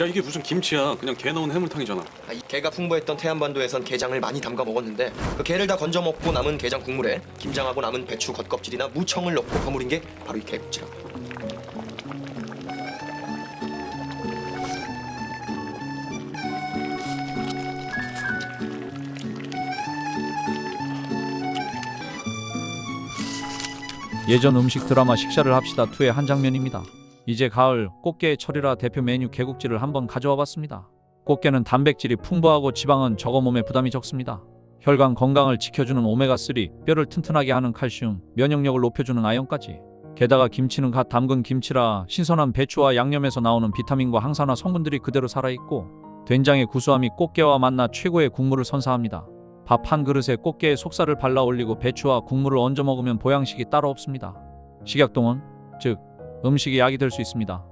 야 이게 무슨 김치야? 그냥 게 넣은 해물탕이잖아. 아, 이 게가 풍부했던 태안반도에선 게장을 많이 담가 먹었는데 그 게를 다 건져 먹고 남은 게장 국물에 김장하고 남은 배추 겉껍질이나 무청을 넣고 버무린 게 바로 이 게국지라고. 예전 음식 드라마 식사를 합시다 2의 한 장면입니다. 이제 가을 꽃게의 철이라 대표 메뉴 개국지를 한번 가져와 봤습니다. 꽃게는 단백질이 풍부하고 지방은 적어 몸에 부담이 적습니다. 혈관 건강을 지켜주는 오메가3, 뼈를 튼튼하게 하는 칼슘, 면역력을 높여주는 아연까지. 게다가 김치는 갓 담근 김치라 신선한 배추와 양념에서 나오는 비타민과 항산화 성분들이 그대로 살아있고 된장의 구수함이 꽃게와 만나 최고의 국물을 선사합니다. 밥 한 그릇에 꽃게의 속살을 발라 올리고 배추와 국물을 얹어 먹으면 보양식이 따로 없습니다. 식약동원, 즉 음식이 약이 될 수 있습니다.